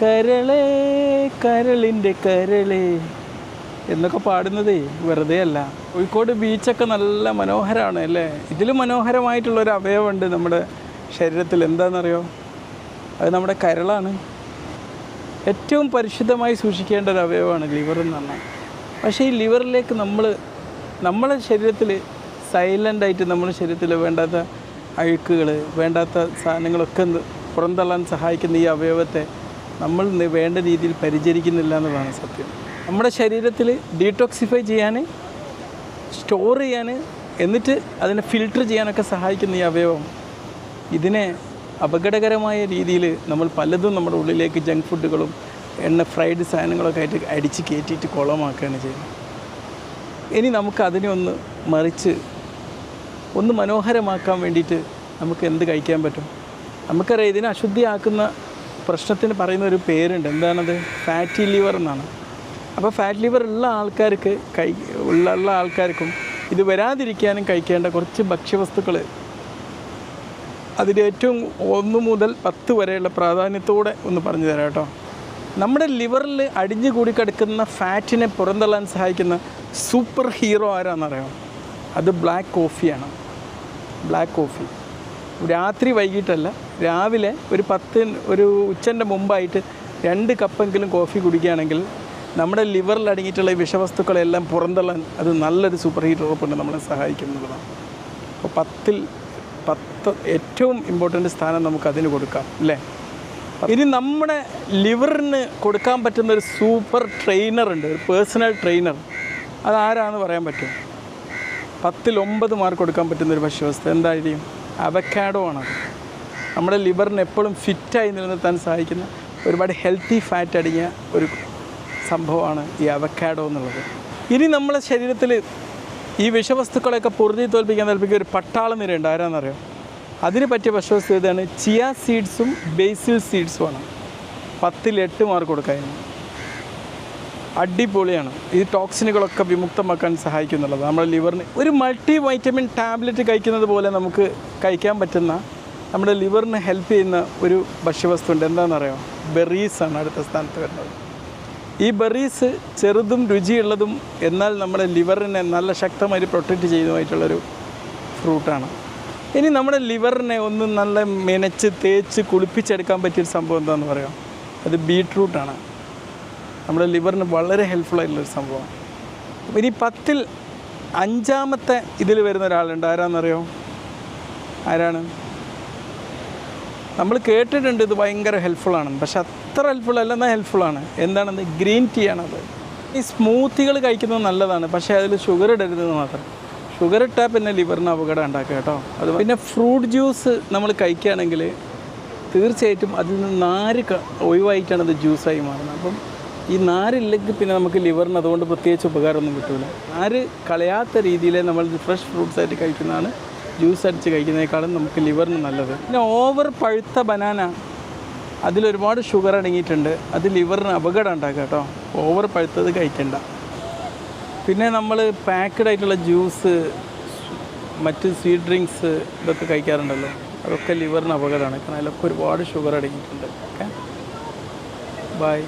കരളേ കരളിന്റെ കരളേ എന്നൊക്കെ പാടുന്നതേ വെറുതെ അല്ല. കോഴിക്കോട് ബീച്ചൊക്കെ നല്ല മനോഹരമാണ് അല്ലേ? ഇതിലും മനോഹരമായിട്ടുള്ളൊരു അവയവമുണ്ട് നമ്മുടെ ശരീരത്തിൽ. എന്താണെന്നറിയോ? അത് നമ്മുടെ കരളാണ്. ഏറ്റവും പരിശുദ്ധമായി സൂക്ഷിക്കേണ്ട ഒരു അവയവമാണ് ലിവർ എന്ന് പറഞ്ഞാൽ. പക്ഷേ ഈ ലിവറിലേക്ക് നമ്മൾ നമ്മളെ ശരീരത്തിൽ സൈലന്റായിട്ട് നമ്മുടെ ശരീരത്തിൽ വേണ്ടാത്ത അഴുക്കുകൾ വേണ്ടാത്ത സാധനങ്ങളൊക്കെ പുറന്തള്ളാൻ സഹായിക്കുന്ന ഈ അവയവത്തെ നമ്മൾ വേണ്ട രീതിയിൽ പരിചരിക്കുന്നില്ല എന്നതാണ് സത്യം. നമ്മുടെ ശരീരത്തിൽ ഡീടോക്സിഫൈ ചെയ്യാൻ സ്റ്റോർ ചെയ്യാൻ എന്നിട്ട് അതിനെ ഫിൽട്ടർ ചെയ്യാനൊക്കെ സഹായിക്കുന്ന ഈ അവയവം ഇതിനെ അപകടകരമായ രീതിയിൽ നമ്മൾ പലതും നമ്മുടെ ഉള്ളിലേക്ക് ജങ്ക് ഫുഡുകളും എണ്ണ ഫ്രൈഡ് സാധനങ്ങളൊക്കെ ആയിട്ട് അടിച്ച് കയറ്റിയിട്ട് കുളമാക്കുകയാണ് ചെയ്യുന്നത്. ഇനി നമുക്ക് അതിനെ ഒന്ന് മറിച്ച് ഒന്ന് മനോഹരമാക്കാൻ വേണ്ടിയിട്ട് നമുക്ക് എന്ത് കഴിക്കാൻ പറ്റും? നമുക്കറിയാം ഇതിനെ അശുദ്ധിയാക്കുന്ന പ്രശ്നത്തിന് പറയുന്ന ഒരു പേരുണ്ട്. എന്താണത്? ഫാറ്റി ലിവർ എന്നാണ്. അപ്പോൾ ഫാറ്റ് ലിവർ ഉള്ള ആൾക്കാർക്ക് കൈ ഉള്ള ആൾക്കാർക്കും ഇത് വരാതിരിക്കാനും കഴിക്കേണ്ട കുറച്ച് ഭക്ഷ്യവസ്തുക്കൾ അതിന്റെ ഏറ്റവും ഒന്ന് മുതൽ പത്ത് വരെയുള്ള പ്രാധാന്യത്തോടെ ഒന്ന് പറഞ്ഞു തരാം കേട്ടോ. നമ്മുടെ ലിവറിൽ അടിഞ്ഞു കൂടി കിടക്കുന്ന ഫാറ്റിനെ പുറന്തള്ളാൻ സഹായിക്കുന്ന സൂപ്പർ ഹീറോ ആരാന്നറിയാം? അത് ബ്ലാക്ക് കോഫിയാണ് ബ്ലാക്ക് കോഫി രാത്രി വൈകിട്ടല്ല രാവിലെ ഒരു പത്ത് ഒരു ഉച്ചന്റെ മുമ്പായിട്ട് രണ്ട് കപ്പെങ്കിലും കോഫി കുടിക്കുകയാണെങ്കിൽ നമ്മുടെ ലിവറിൽ അടങ്ങിയിട്ടുള്ള വിഷവസ്തുക്കളെല്ലാം പുറന്തള്ളാൻ അത് നല്ലൊരു സൂപ്പർ ഹീറോ ഉറപ്പുണ്ട് നമ്മളെ സഹായിക്കുന്നുള്ളതാണ് അപ്പോൾ പത്തിൽ പത്ത് ഏറ്റവും ഇമ്പോർട്ടന്റ് സ്ഥാനം നമുക്ക് അതിന് കൊടുക്കാം അല്ലേ? ഇനി നമ്മുടെ ലിവറിന് കൊടുക്കാൻ പറ്റുന്ന ഒരു സൂപ്പർ ട്രെയിനർ ഉണ്ട് ഒരു പേഴ്സണൽ ട്രെയിനർ അതാരാണെന്ന് പറയാൻ പറ്റും? പത്തിൽ ഒമ്പത് മാർക്ക് കൊടുക്കാൻ പറ്റുന്ന ഒരു ഭക്ഷ്യവസ്തു എന്തായിരിക്കും അവക്കാഡോ ആണ്. നമ്മുടെ ലിവറിന് എപ്പോഴും ഫിറ്റായി നിലനിർത്താൻ സഹായിക്കുന്ന ഒരുപാട് ഹെൽത്തി ഫാറ്റ് അടങ്ങിയ ഒരു സംഭവമാണ് ഈ അവക്കാഡോ എന്നുള്ളത്. ഇനി നമ്മളെ ശരീരത്തിൽ ഈ വിഷവസ്തുക്കളെയൊക്കെ പൊറുതി തോൽപ്പിക്കാൻ തോൽപ്പിക്കുക ഒരു പട്ടാള നിരയുണ്ട്. ആരാന്നറിയോ? അതിന് പറ്റിയ വിഷവസ്തു ഇതാണ് ചിയ സീഡ്സും ബേസിൽ സീഡ്സുമാണ് പത്തിൽ എട്ട് മാർക്ക് കൊടുക്കായിരുന്നു. അടിപൊളിയാണ്. ഈ ടോക്സിനുകളൊക്കെ വിമുക്തമാക്കാൻ സഹായിക്കുന്നുള്ളത്. നമ്മുടെ ലിവറിന് ഒരു മൾട്ടി വൈറ്റമിൻ ടാബ്ലറ്റ് കഴിക്കുന്നത് പോലെ നമുക്ക് കഴിക്കാൻ പറ്റുന്ന നമ്മുടെ ലിവറിന് ഹെൽപ്പ് ചെയ്യുന്ന ഒരു ഭക്ഷ്യവസ്തു ഉണ്ട് എന്താണെന്നറിയോ ബെറീസാണ് അടുത്ത സ്ഥാനത്ത് വരുന്നത്. ഈ ബെറീസ് ചെറുതും രുചിയുള്ളതും എന്നാൽ നമ്മുടെ ലിവറിനെ നല്ല ശക്തമായി പ്രൊട്ടക്റ്റ് ചെയ്യുന്നതായിട്ടുള്ളൊരു ഫ്രൂട്ടാണ് ഇനി നമ്മുടെ ലിവറിനെ ഒന്ന് നല്ല മെനച്ച് തേച്ച് കുളിപ്പിച്ചെടുക്കാൻ പറ്റിയൊരു സംഭവം എന്താണെന്ന് പറയാം. അത് ബീട്രൂട്ടാണ് നമ്മുടെ ലിവറിന് വളരെ ഹെൽപ്ഫുൾ ആയിട്ടുള്ളൊരു സംഭവമാണ്. ഇനി പത്തിൽ അഞ്ചാമത്തെ ഇതിൽ വരുന്ന ഒരാളുണ്ട്. ആരാണെന്നറിയോ ആരാണ്? നമ്മൾ കേട്ടിട്ടുണ്ട് ഇത് ഭയങ്കര ഹെൽപ്ഫുള്ളാണെന്ന് പക്ഷെ അത്ര ഹെൽപ്ഫുൾ അല്ല എന്നാൽ ഹെൽപ്ഫുള്ളാണ് എന്താണെന്ന്? ഗ്രീൻ ടീ ആണത് ഈ സ്മൂത്തികൾ കഴിക്കുന്നത് നല്ലതാണ്. പക്ഷേ അതിൽ ഷുഗർ ഇടരുതെന്ന് മാത്രം. ഷുഗർ ഇട്ടാൽ പിന്നെ ലിവറിന് അപകടം ഉണ്ടാക്കുക കേട്ടോ. അത് പിന്നെ ഫ്രൂട്ട് ജ്യൂസ് നമ്മൾ കഴിക്കുകയാണെങ്കിൽ തീർച്ചയായിട്ടും അതിൽ നിന്ന് നാര് ഒഴിവായിട്ടാണ് അത് ജ്യൂസായി മാറുന്നത്. അപ്പം ഈ നാരില്ലെങ്കിൽ പിന്നെ നമുക്ക് ലിവറിന് അതുകൊണ്ട് പ്രത്യേകിച്ച് ഉപകാരമൊന്നും കിട്ടില്ല നാര് കളയാത്ത രീതിയിൽ നമ്മൾ ഫ്രഷ് ഫ്രൂട്ട്സ് ആയിട്ട് കഴിക്കുന്നതാണ്. ജ്യൂസ് അടിച്ച് കഴിക്കുന്നതിനേക്കാളും നമുക്ക് ലിവറിന് നല്ലത്. പിന്നെ ഓവർ പഴുത്ത ബനാന അതിലൊരുപാട് ഷുഗർ അടങ്ങിയിട്ടുണ്ട്. അത് ലിവറിന് അപകടം ഉണ്ടാക്കുക കേട്ടോ. ഓവർ പഴുത്തത് കഴിക്കണ്ട. പിന്നെ നമ്മൾ പാക്കഡ് ആയിട്ടുള്ള ജ്യൂസ് മറ്റ് സ്വീറ്റ് ഡ്രിങ്ക്സ് ഇതൊക്കെ കഴിക്കാറുണ്ടല്ലോ. അതൊക്കെ ലിവറിന് അപകടമാണ്. കാരണം അതിലൊക്കെ ഒരുപാട് ഷുഗർ അടങ്ങിയിട്ടുണ്ട്. Okay bye